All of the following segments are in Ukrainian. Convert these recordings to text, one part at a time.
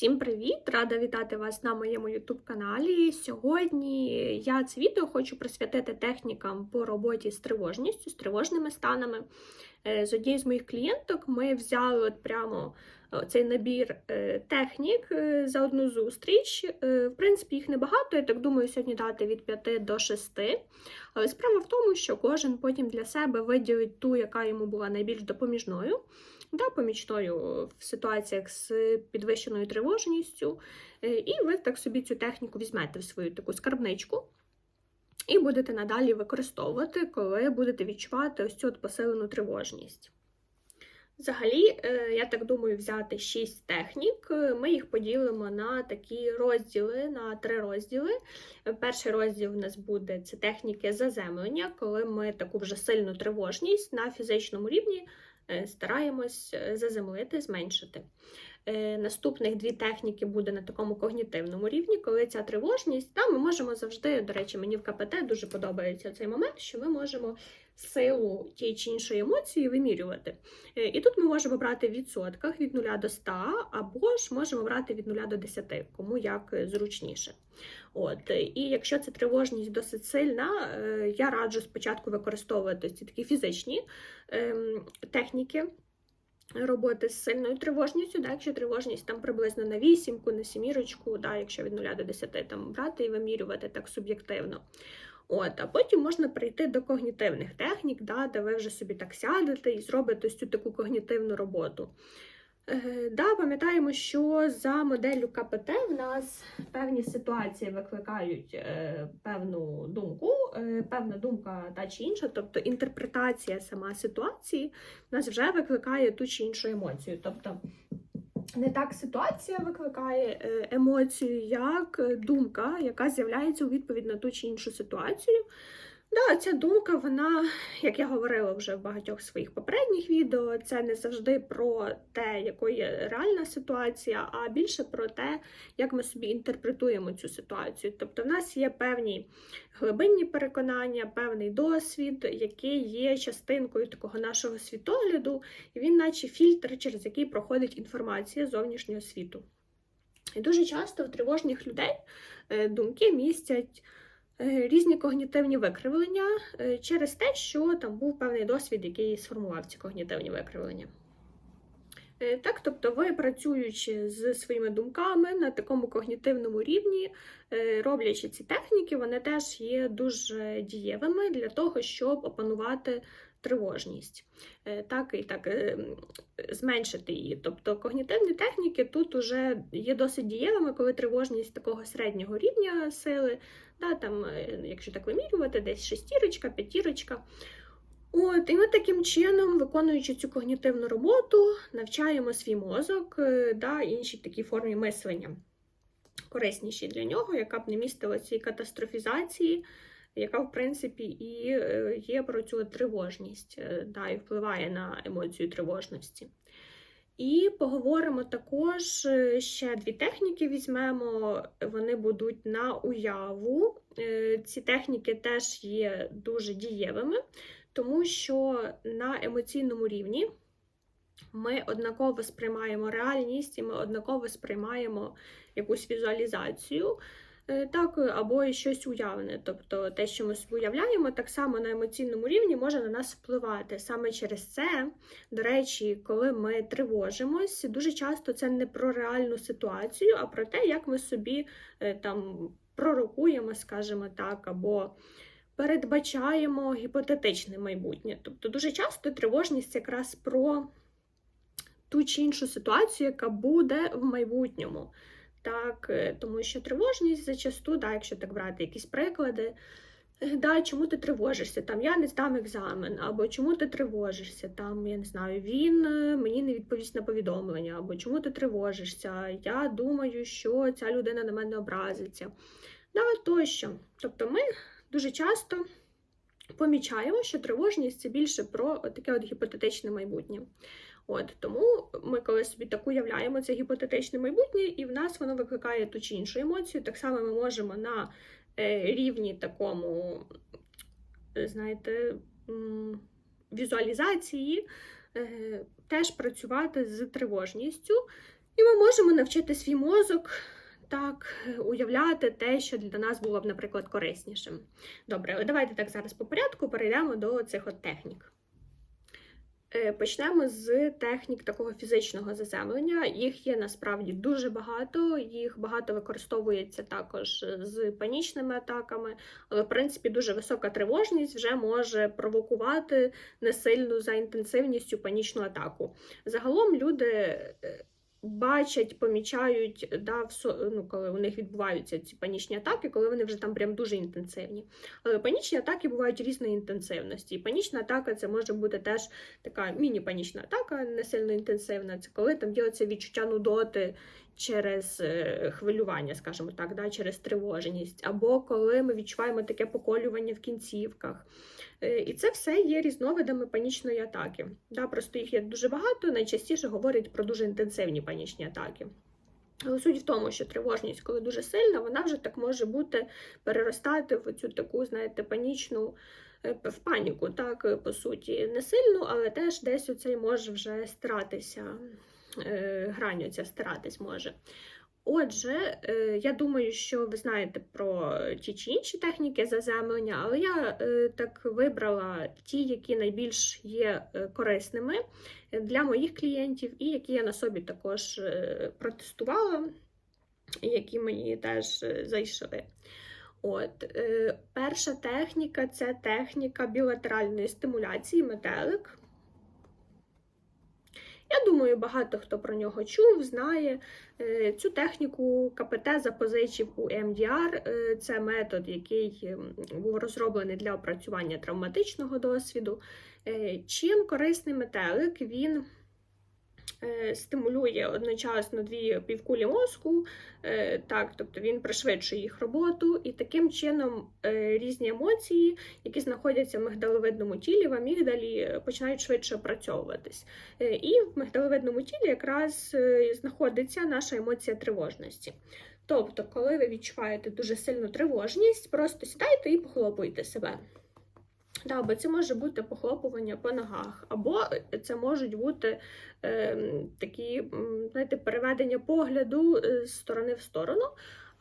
Всім привіт! Рада вітати вас на моєму YouTube каналі. Сьогодні я це відео хочу присвятити технікам по роботі з тривожністю, з тривожними станами. Е, З однією з моїх клієнток ми взяли от прямо е, цей набір е, технік за одну зустріч. В принципі, їх небагато, я так думаю, сьогодні дати від 5 до 6. Але справа в тому, що кожен потім для себе виділить ту, яка йому була найбільш допоміжною та помічною в ситуаціях з підвищеною тривожністю. Е, І ви так собі цю техніку візьмете в свою таку скарбничку. І будете надалі використовувати, коли будете відчувати ось цю от посилену тривожність. Взагалі, е, я так думаю, взяти 6 технік. Ми їх поділимо на такі розділи, на три розділи. Перший розділ у нас буде це техніки заземлення, коли ми таку вже сильну тривожність на фізичному рівні стараємось е, заземлити, зменшити. Е, Наступних дві техніки буде на такому когнітивному рівні, коли ця тривожність, та ми можемо завжди, до речі, мені в КПТ дуже подобається цей момент, що ми можемо силу тієї чи іншої емоції вимірювати. Е, І тут ми можемо брати в відсотках від 0 до 100, або ж можемо брати від 0 до 10, кому як зручніше. От, і якщо ця тривожність досить сильна, е, я раджу спочатку використовувати ці такі фізичні ем, техніки роботи з сильною тривожністю, да, якщо тривожність там приблизно на вісімку, на сімірочку, да, якщо від 0 до 10 там брати і вимірювати так суб'єктивно. От, а потім можна прийти до когнітивних технік, да, де ви вже собі так сядете і зробите ось цю таку когнітивну роботу. Е, да, пам'ятаємо, що за моделлю КПТ в нас певні ситуації викликають е, певну думку, е, певна думка та чи інша, тобто інтерпретація сама ситуації в нас вже викликає ту чи іншу емоцію. Тобто не так ситуація викликає е, емоцію, як думка, яка з'являється у відповідь на ту чи іншу ситуацію. Да, ця думка, вона, як я говорила вже в багатьох своїх попередніх відео, це не завжди про те, якою є реальна ситуація, а більше про те, як ми собі інтерпретуємо цю ситуацію. Тобто, в нас є певні глибинні переконання, певний досвід, який є частинкою такого нашого світогляду, і він, наче фільтр, через який проходить інформація зовнішнього світу. І дуже часто в тривожних людей е, думки містять різні когнітивні викривлення е, через те, що там був певний досвід, який сформував ці когнітивні викривлення. Е, Так, тобто ви працюючи з своїми думками на такому когнітивному рівні, е, роблячи ці техніки, вони теж є дуже дієвими для того, щоб опанувати тривожність, Е, так і так е, зменшити її. Тобто когнітивні техніки тут вже є досить дієвими, коли тривожність такого середнього рівня сили, да, там, е, якщо так вимірювати, десь шестірочка, п'ятірочка. От, і ми таким чином, виконуючи цю когнітивну роботу, навчаємо свій мозок да, іншій такій формі мислення, кориснішій для нього, яка б не містила цієї катастрофізації, яка, в принципі, і е, є про цю тривожність, е, да, і впливає на емоцію тривожності. І поговоримо також е, ще дві техніки візьмемо, вони будуть на уяву. Ці техніки теж є дуже дієвими, тому що на емоційному рівні ми однаково сприймаємо реальність і ми однаково сприймаємо якусь візуалізацію. Е, Так, або і щось уявне. Тобто те, що ми уявляємо, так само на емоційному рівні може на нас впливати. Саме через це, до речі, коли ми тривожимось, дуже часто це не про реальну ситуацію, а про те, як ми собі е, там пророкуємо, скажімо так, або передбачаємо гіпотетичне майбутнє. Тобто дуже часто тривожність якраз про ту чи іншу ситуацію, яка буде в майбутньому. Так, е, тому що тривожність зачасту, да, якщо так брати якісь приклади, е, да, чому ти тривожишся? Там я не здам екзамен, або чому ти тривожишся? Там, я не знаю, він е, мені не відповість на повідомлення, або чому ти тривожишся? Я думаю, що ця людина на мене образиться. Да, тощо. Тобто ми дуже часто помічаємо, що тривожність це більше про таке от гіпотетичне майбутнє. От тому ми, коли собі так уявляємо це гіпотетичне майбутнє, і в нас воно викликає ту чи іншу емоцію. Так само ми можемо на е, рівні такому, е, знаєте, візуалізації е, теж працювати з тривожністю. І ми можемо навчити свій мозок так уявляти те, що для нас було б, наприклад, кориснішим. Добре, давайте так зараз по порядку перейдемо до цих от технік. Е, Почнемо з технік такого фізичного заземлення. Їх є насправді дуже багато, їх багато використовується також з панічними атаками, але в принципі дуже висока тривожність вже може провокувати несильну за інтенсивністю панічну атаку. Загалом люди е, бачать, помічають, да, в со- ну, коли у них відбуваються ці панічні атаки, коли вони вже там прям дуже інтенсивні. Але панічні атаки бувають різної інтенсивності. І панічна атака це може бути теж така міні-панічна атака, не сильно інтенсивна. Це коли там ділиться відчуття нудоти через е, хвилювання, скажімо так, да, через тривожність, або коли ми відчуваємо таке поколювання в кінцівках. Е, І це все є різновидами панічної атаки. Да, просто їх є дуже багато, найчастіше говорять про дуже інтенсивні панічні атаки. Але суть в тому, що тривожність, коли дуже сильна, вона вже так може бути переростати в цю таку, знаєте, панічну е, в паніку, так, е, по суті, не сильну, але теж десь оцей може вже стиратися, е, грань оця стиратись може. Отже, е, я думаю, що ви знаєте про ті чи інші техніки заземлення, але я е, так вибрала ті, які найбільш є е, корисними для моїх клієнтів, і які я на собі також протестувала, які мені теж зайшли. От, перша техніка це техніка білатеральної стимуляції метелик. Я думаю, багато хто про нього чув, знає. Е, Цю техніку КПТ запозичив у МДР. Е, Це метод, який ем, був розроблений для опрацювання травматичного досвіду. Е, Чим корисний метелик? Він стимулює одночасно дві півкулі мозку, е, так, тобто він пришвидшує їх роботу, і таким чином е, різні емоції, які знаходяться в мигдаловидному тілі, в амігдалі, е, починають швидше опрацьовуватись. Е, І в мигдаловидному тілі якраз е, знаходиться наша емоція тривожності. Тобто, коли ви відчуваєте дуже сильну тривожність, просто сідайте і похлопуйте себе. Да, бо це може бути похлопування по ногах, або це можуть бути е, такі, знаєте, переведення погляду е, з сторони в сторону.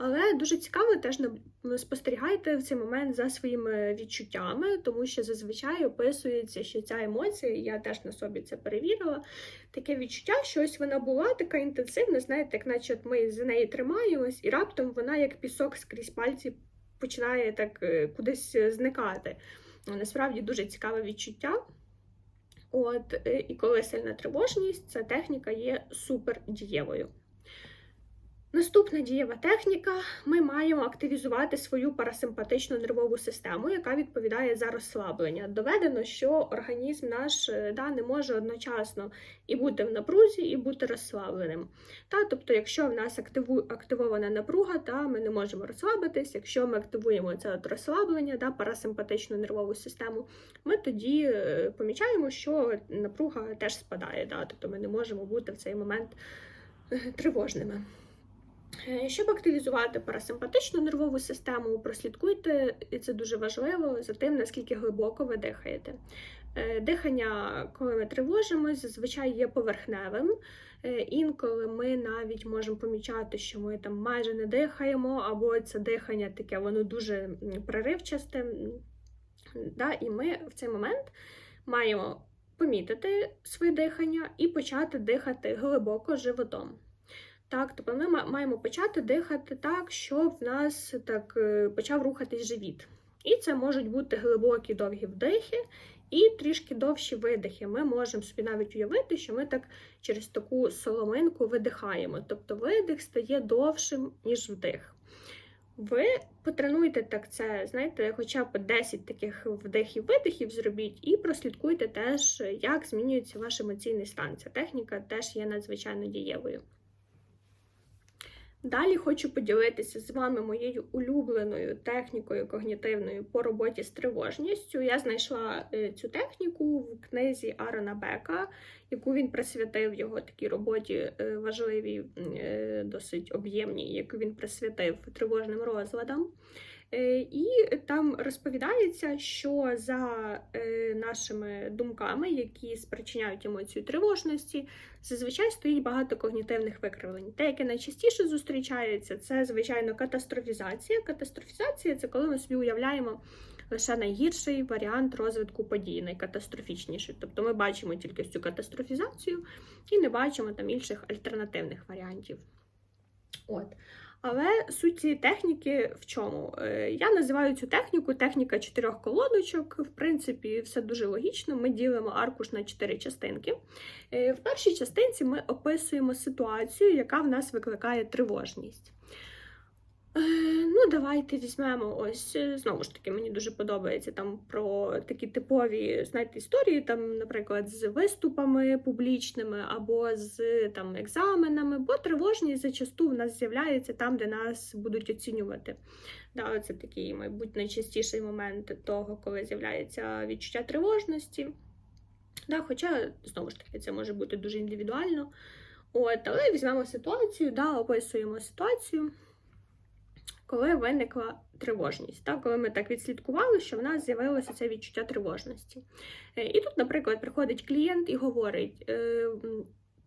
Але дуже цікаво теж наб- спостерігайте в цей момент за своїми відчуттями, тому що зазвичай описується, що ця емоція, я теж на собі це перевірила. Таке відчуття, що ось вона була така інтенсивна, знаєте, як наче от ми за неї тримаємось, і раптом вона, як пісок скрізь пальці, починає так е, кудись е, зникати. Ну, Насправді дуже цікаве відчуття. От, е, і коли сильна тривожність, ця техніка є супер дієвою. Наступна дієва техніка: ми маємо активізувати свою парасимпатичну нервову систему, яка відповідає за розслаблення. Доведено, що організм наш е, да, не може одночасно і бути в напрузі, і бути розслабленим. Та, тобто, якщо в нас активу, активована напруга, та ми не можемо розслабитись. Якщо ми активуємо це от розслаблення, да, парасимпатичну нервову систему, ми тоді е, помічаємо, що напруга теж спадає. Да, тобто ми не можемо бути в цей момент е, тривожними. Е, Щоб активізувати парасимпатичну нервову систему, прослідкуйте, і це дуже важливо, за тим, наскільки глибоко ви дихаєте. Е, Дихання, коли ми тривожимось, зазвичай є поверхневим. Е, Інколи ми навіть можемо помічати, що ми там майже не дихаємо, або це дихання таке, воно дуже проривчасте. Да? І ми в цей момент маємо помітити своє дихання і почати дихати глибоко животом. Так, тобто ми маємо почати дихати так, щоб в нас так е, почав рухатись живіт. І це можуть бути глибокі довгі вдихи і трішки довші видихи. Ми можемо собі навіть уявити, що ми так через таку соломинку видихаємо. Тобто видих стає довшим, ніж вдих. Ви потренуйте так це, знаєте, хоча б 10 таких вдихів-видихів зробіть, і прослідкуйте теж, як змінюється ваш емоційний стан. Ця техніка теж є надзвичайно дієвою. Далі хочу поділитися з вами моєю улюбленою технікою когнітивною по роботі з тривожністю. Я знайшла е, цю техніку в книзі Арона Бека, яку він присвятив його такій роботі е, важливій, е, досить об'ємній, яку він присвятив тривожним розладам. Е, І там розповідається, що за е, нашими думками, які спричиняють емоцію тривожності, зазвичай стоїть багато когнітивних викривлень. Те, яке найчастіше зустрічається, це звичайно катастрофізація. Катастрофізація це коли ми собі уявляємо лише найгірший варіант розвитку подій, найкатастрофічніший. Тобто ми бачимо тільки цю катастрофізацію і не бачимо там інших альтернативних варіантів. От. Але суть цієї техніки в чому? Е, Я називаю цю техніку техніка чотирьох колодочок. В принципі, все дуже логічно. Ми ділимо аркуш на чотири частинки. Е, В першій частинці ми описуємо ситуацію, яка в нас викликає тривожність. Е, Ну, давайте візьмемо ось е, знову ж таки, мені дуже подобається там про такі типові знаєте, історії, там, наприклад, з виступами публічними або з там екзаменами, бо тривожність зачасту в нас з'являється там, де нас будуть оцінювати. Да, Це такий, мабуть, найчастіший момент того, коли з'являється відчуття тривожності. Да, Хоча, знову ж таки, це може бути дуже індивідуально. От, Але візьмемо ситуацію, да, описуємо ситуацію коли виникла тривожність, так? коли ми так відслідкували, що в нас з'явилося це відчуття тривожності. Е, І тут, наприклад, приходить клієнт і говорить: е,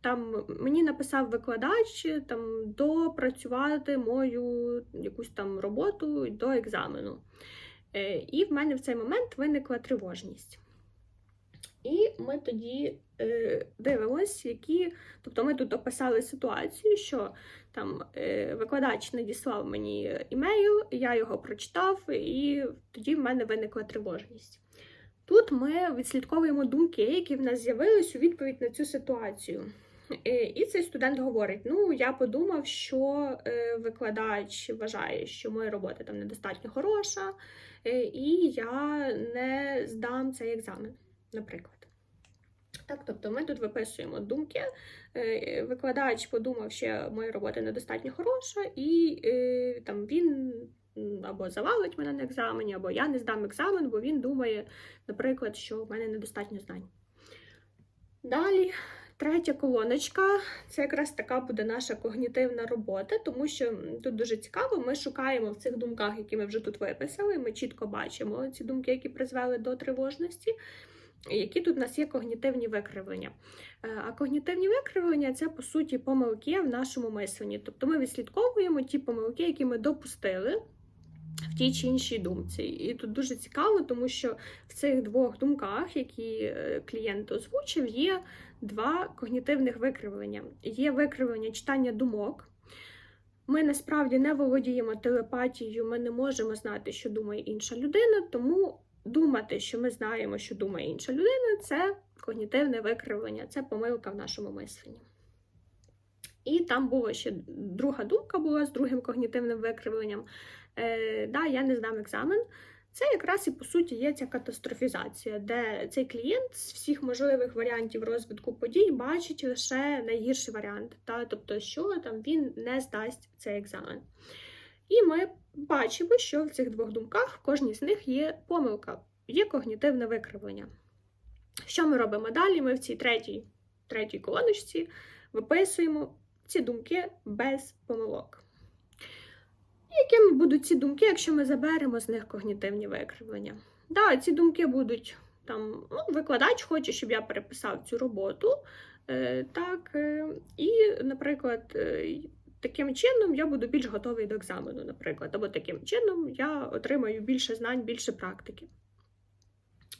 там мені написав викладач там допрацювати мою якусь там роботу до екзамену. Е, І в мене в цей момент виникла тривожність. І ми тоді е, дивимося, які. Тобто ми тут описали ситуацію, що там е, викладач надіслав мені імейл, я його прочитав, і тоді в мене виникла тривожність. Тут ми відслідковуємо думки, які в нас з'явились у відповідь на цю ситуацію. Е, І цей студент говорить: ну, я подумав, що е, викладач вважає, що моя робота там недостатньо хороша, і я не здам цей екзамен, наприклад. Так, тобто ми тут виписуємо думки. Е, Викладач подумав, що моя робота недостатньо хороша, і е, там він або завалить мене на екзамені, або я не здам екзамен, бо він думає, наприклад, що в мене недостатньо знань. Далі, третя колоночка це якраз така буде наша когнітивна робота, тому що тут дуже цікаво, ми шукаємо в цих думках, які ми вже тут виписали, ми чітко бачимо ці думки, які призвели до тривожності. Які тут у нас є когнітивні викривлення? Е, А когнітивні викривлення це по суті помилки в нашому мисленні. Тобто ми відслідковуємо ті помилки, які ми допустили в тій чи іншій думці. І тут дуже цікаво, тому що в цих двох думках, які е, клієнт озвучив, є два когнітивних викривлення. Є викривлення читання думок. Ми насправді не володіємо телепатією, ми не можемо знати, що думає інша людина, тому думати, що ми знаємо, що думає інша людина, це когнітивне викривлення, це помилка в нашому мисленні. І там була ще друга думка була з другим когнітивним викривленням. Е, да, я не здам екзамен. Це якраз і по суті є ця катастрофізація, де цей клієнт з всіх можливих варіантів розвитку подій бачить лише найгірший варіант, та, тобто, що там він не здасть цей екзамен. І ми бачимо, що в цих двох думках в кожній з них є помилка, є когнітивне викривлення. Що ми робимо далі? Ми в цій третій, третій колоночці виписуємо ці думки без помилок. Якими будуть ці думки, якщо ми заберемо з них когнітивні викривлення? Да, ці думки будуть там, ну, викладач хоче, щоб я переписав цю роботу. Е, так, е, І, наприклад, е, таким чином я буду більш готовий до екзамену, наприклад, або таким чином я отримаю більше знань, більше практики.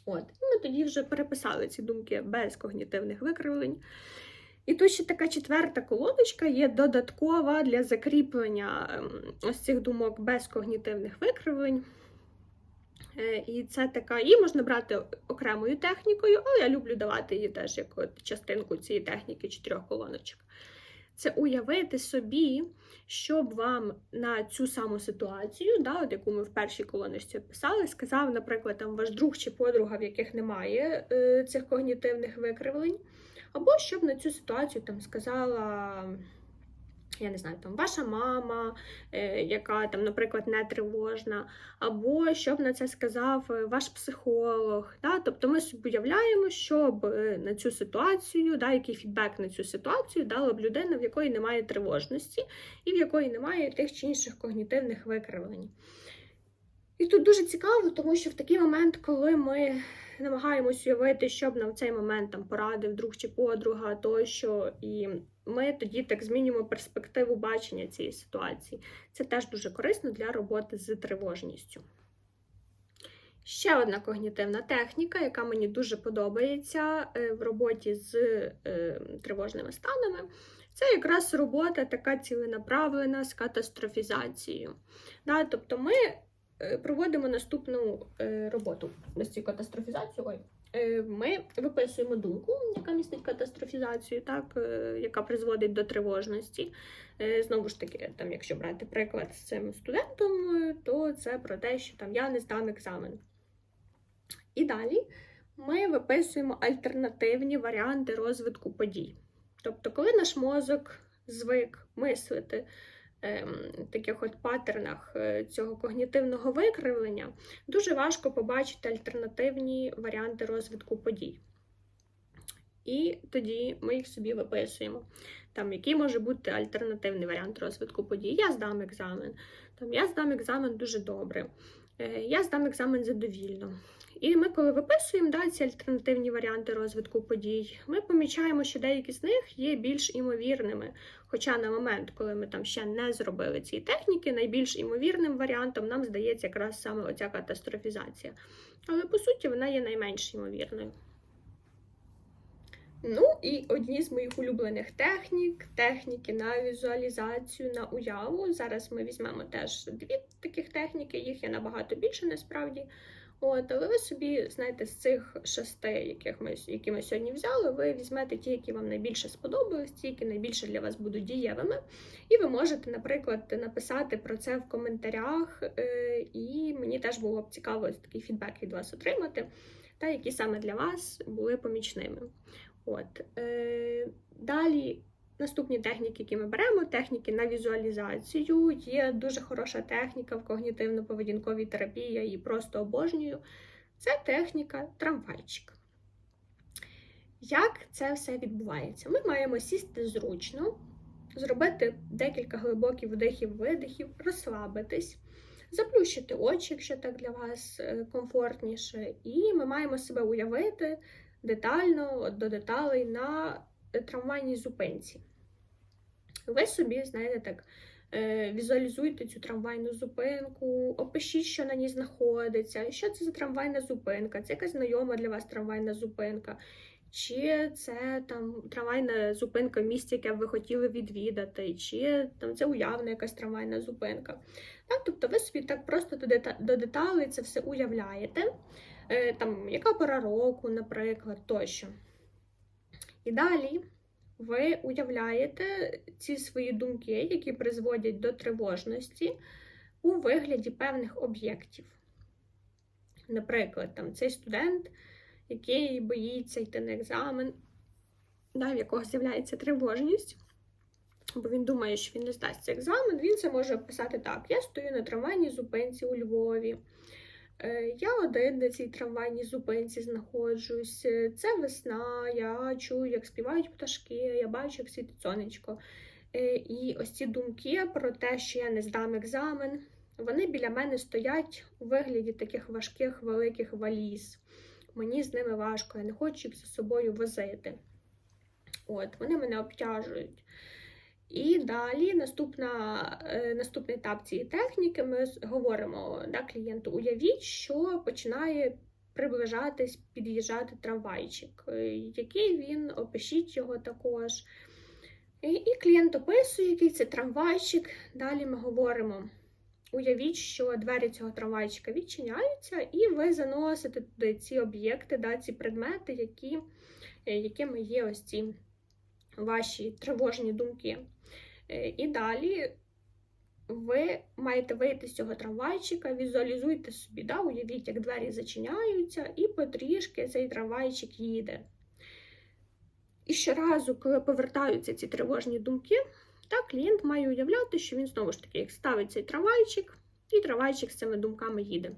От, ми тоді вже переписали ці думки без когнітивних викривлень. І тут ще така четверта колодочка є додаткова для закріплення ем, ось цих думок без когнітивних викривлень. Е, І це така, її можна брати окремою технікою, але я люблю давати її теж як от частинку цієї техніки чотирьох колоночок. Це уявити собі, щоб вам на цю саму ситуацію, да, от яку ми в першій колоночці описали, сказав, наприклад, там ваш друг чи подруга, в яких немає е, цих когнітивних викривлень, або щоб на цю ситуацію там сказала. Я не знаю, там ваша мама, е, яка там, наприклад, не тривожна, або щоб на це сказав е, ваш психолог. Да? Тобто ми собі уявляємо, щоб е, на цю ситуацію, да, який фідбек на цю ситуацію дала б людина, в якої немає тривожності і в якої немає тих чи інших когнітивних викривлень. І тут дуже цікаво, тому що в такий момент, коли ми намагаємось уявити, що б нам в цей момент там порадив друг чи подруга, тощо, і ми тоді так змінюємо перспективу бачення цієї ситуації. Це теж дуже корисно для роботи з тривожністю. Ще одна когнітивна техніка, яка мені дуже подобається е, в роботі з е, тривожними станами, це якраз робота така ціленаправлена з катастрофізацією. Да, тобто ми е, проводимо наступну роботу з цією катастрофізацією. Ой. Е, Ми виписуємо думку, яка містить катастрофізацію, так, е, яка призводить до тривожності. Е, Знову ж таки, там, якщо брати приклад з цим студентом, то це про те, що там я не здам екзамен. І далі ми виписуємо альтернативні варіанти розвитку подій. Тобто, коли наш мозок звик мислити таких от паттернах е, цього когнітивного викривлення, дуже важко побачити альтернативні варіанти розвитку подій. І тоді ми їх собі виписуємо. Там, який може бути альтернативний варіант розвитку подій. Я здам екзамен. Там, я здам екзамен дуже добре. Е, Я здам екзамен задовільно. І ми, коли виписуємо да, ці альтернативні варіанти розвитку подій, ми помічаємо, що деякі з них є більш імовірними. Хоча на момент, коли ми там ще не зробили ці техніки, найбільш імовірним варіантом нам здається якраз саме оця катастрофізація. Але по суті вона є найменш ймовірною. Ну і одні з моїх улюблених технік техніки на візуалізацію, на уяву. Зараз ми візьмемо теж дві таких техніки, їх є набагато більше насправді. От, але ви собі, знаєте, з цих шести, яких ми, які ми сьогодні взяли, ви візьмете ті, які вам найбільше сподобались, ті, які найбільше для вас будуть дієвими. І ви можете, наприклад, написати про це в коментарях, е, і мені теж було б цікаво такий фідбек від вас отримати, та які саме для вас були помічними. От. Е, Далі наступні техніки, які ми беремо, техніки на візуалізацію. Є дуже хороша техніка в когнітивно-поведінковій терапії, я її просто обожнюю. Це техніка трамвайчик. Як це все відбувається? Ми маємо сісти зручно, зробити декілька глибоких вдихів-видихів, розслабитись, заплющити очі, якщо так для вас е, комфортніше, і ми маємо себе уявити детально до деталей на трамвайній зупинці. Ви собі, знаєте, так, е, візуалізуйте цю трамвайну зупинку, опишіть, що на ній знаходиться, що це за трамвайна зупинка, це якась знайома для вас трамвайна зупинка, чи це там трамвайна зупинка в місті, яке ви хотіли відвідати, чи там це уявна якась трамвайна зупинка. Так, Тобто ви собі так просто до, деталей це все уявляєте, Е, там, яка пора року, наприклад, тощо. І далі ви уявляєте ці свої думки, які призводять до тривожності у вигляді певних об'єктів. Наприклад, там, цей студент, який боїться йти на екзамен, да, в якого з'являється тривожність, бо він думає, що він не здасть цей екзамен, він це може описати так: я стою на трамвайній зупинці у Львові. Е, Я один на цій трамвайній зупинці знаходжусь. Е, Це весна, я чую, як співають пташки, я бачу, як світить сонечко. Е, І ось ці думки про те, що я не здам екзамен, вони біля мене стоять у вигляді таких важких великих валіз. Мені з ними важко, я не хочу їх за собою возити. От, вони мене обтяжують. І далі наступна, е, наступний етап цієї техніки ми говоримо да, клієнту, уявіть, що починає приближатись, під'їжджати трамвайчик. Е, Який він, опишіть його також. І, і клієнт описує, який це трамвайчик. Далі ми говоримо. Уявіть, що двері цього трамвайчика відчиняються, і ви заносите туди ці об'єкти, да, ці предмети, які, е, якими є ось ці ваші тривожні думки. Е, І далі ви маєте вийти з цього трамвайчика, візуалізуйте собі, да, уявіть, як двері зачиняються, і потрішки цей трамвайчик їде. І щоразу, коли повертаються ці тривожні думки, так, клієнт має уявляти, що він знову ж таки як ставить цей трамвайчик, і трамвайчик з цими думками їде.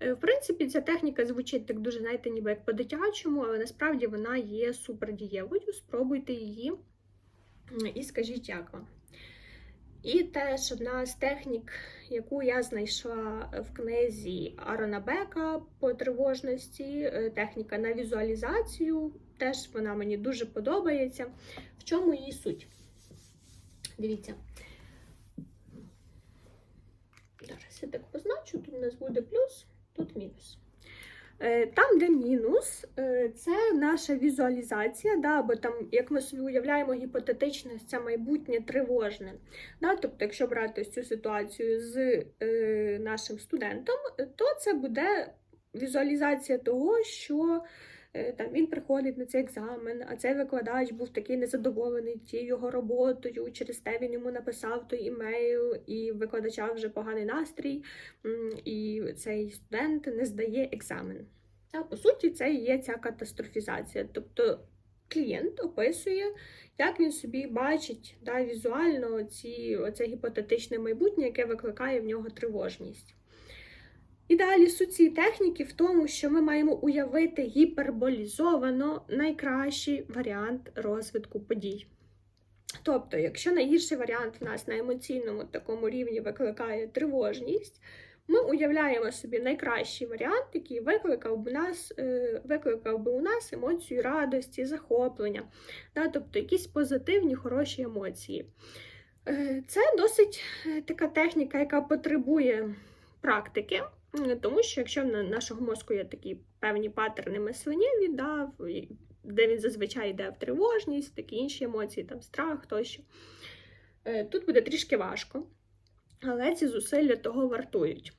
Е, В принципі, ця техніка звучить так дуже, знаєте, ніби як по-дитячому, але насправді вона є супердієвою. Спробуйте її і скажіть, як вам. І теж одна з технік, яку я знайшла в книзі Арона Бека по тривожності, е, техніка на візуалізацію. Теж вона мені дуже подобається. В чому її суть? Дивіться. Зараз я так позначу, тут у нас буде плюс, тут мінус. Е, Там, де мінус, е, це наша візуалізація, да, або там, як ми собі уявляємо, гіпотетичне це майбутнє тривожне. Да, Тобто, якщо брати цю ситуацію з е, нашим студентом, то це буде візуалізація того, що там він приходить на цей екзамен, а цей викладач був такий незадоволений тією його роботою. Через те він йому написав той імейл, і викладача вже поганий настрій, і цей студент не здає екзамен. Та, по суті, це і є ця катастрофізація. Тобто клієнт описує, як він собі бачить да, візуально ці, оце гіпотетичне майбутнє, яке викликає в нього тривожність. І далі суть цієї техніки в тому, що ми маємо уявити гіперболізовано найкращий варіант розвитку подій. Тобто, якщо найгірший варіант в нас на емоційному такому рівні викликає тривожність, ми уявляємо собі найкращий варіант, який викликав би нас, е, викликав би у нас емоцію радості, захоплення, да, тобто якісь позитивні, хороші емоції. Е, Це досить е, така техніка, яка потребує практики, тому що якщо на- нашого мозку є такі певні паттерни мисленнєві, да, в- де він зазвичай йде в тривожність, такі інші емоції, там страх тощо, е, тут буде трішки важко але ці зусилля того вартують.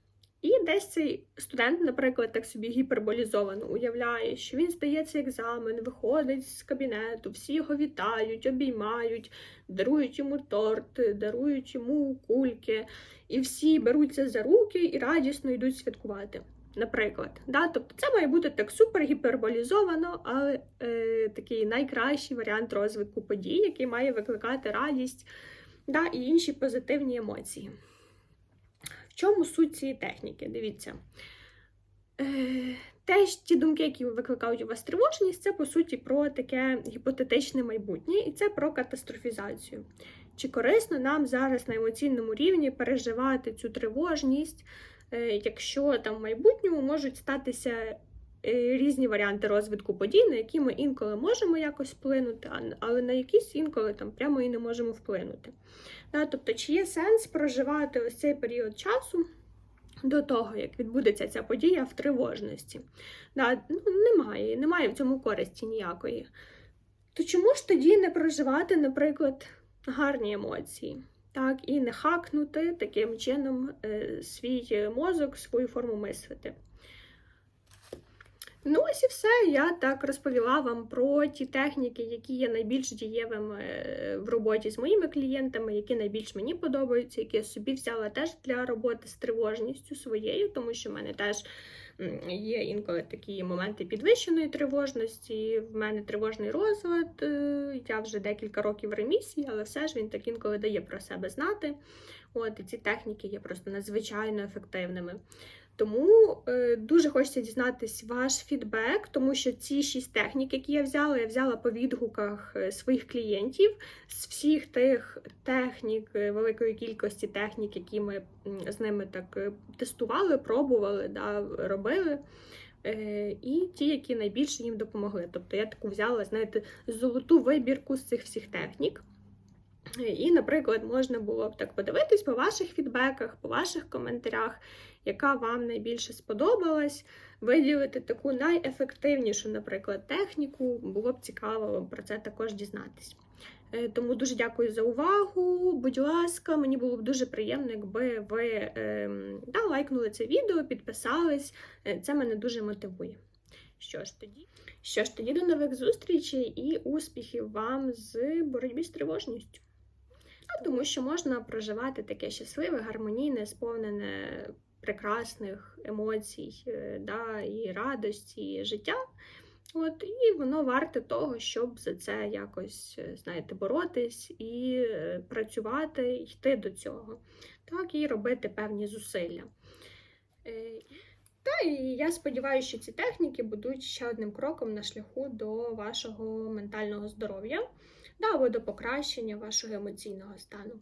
І десь цей студент, наприклад, так собі гіперболізовано уявляє, що він здає цей екзамен, виходить з кабінету, всі його вітають, обіймають, дарують йому торт, дарують йому кульки, і всі беруться за руки і радісно йдуть святкувати. Наприклад, да? тобто це має бути так супер гіперболізовано, але е, такий найкращий варіант розвитку подій, який має викликати радість да, і інші позитивні емоції. В чому суть цієї техніки? Дивіться. Е, Теж ті думки, які викликають у вас тривожність, це по суті про таке гіпотетичне майбутнє, і це про катастрофізацію. Чи корисно нам зараз на емоційному рівні переживати цю тривожність, е, якщо там в майбутньому можуть статися різні варіанти розвитку подій, на які ми інколи можемо якось вплинути, але на якісь інколи там прямо і не можемо вплинути. Да, тобто, чи є сенс проживати ось цей період часу до того, як відбудеться ця подія в тривожності? Да, ну, немає, немає в цьому користі ніякої. То чому ж тоді не проживати, наприклад, гарні емоції? Так, і не хакнути таким чином е, свій мозок, свою форму мислити. Ну, ось і все. Я так розповіла вам про ті техніки, які є найбільш дієвими е, в роботі з моїми клієнтами, які найбільш мені подобаються, які я собі взяла теж для роботи з тривожністю своєю, тому що в мене теж є інколи такі моменти підвищеної тривожності. В мене тривожний розлад. е, Я вже декілька років в ремісії, але все ж він так інколи дає про себе знати. От і ці техніки є просто надзвичайно ефективними. Тому е, дуже хочеться дізнатись ваш фідбек, тому що ці шість технік, які я взяла, я взяла по відгуках е, своїх клієнтів з всіх тих технік, е, великої кількості технік, які ми з ними так тестували, пробували, да, робили. І ті, які найбільше їм допомогли. Тобто я таку взяла, знаєте, золоту вибірку з цих всіх технік. І, наприклад, можна було б так подивитись по ваших фідбеках, по ваших коментарях, яка вам найбільше сподобалась, виділити таку найефективнішу, наприклад, техніку. Було б цікаво про це також дізнатись. Е, Тому дуже дякую за увагу. Будь ласка, мені було б дуже приємно, якби ви ем, да, лайкнули це відео, підписались. Е, Це мене дуже мотивує. Що ж тоді? Що ж тоді до нових зустрічей і успіхів вам з боротьбі з тривожністю. Ну, тому що можна проживати таке щасливе, гармонійне, сповнене прекрасних емоцій, е, да, і радості, і життя. От, і воно варте того, щоб за це якось, е, знаєте, боротись і е, працювати, йти до цього, так, і робити певні зусилля. Та і я сподіваюся, що ці техніки будуть ще одним кроком на шляху до вашого ментального здоров'я да, або до покращення вашого емоційного стану.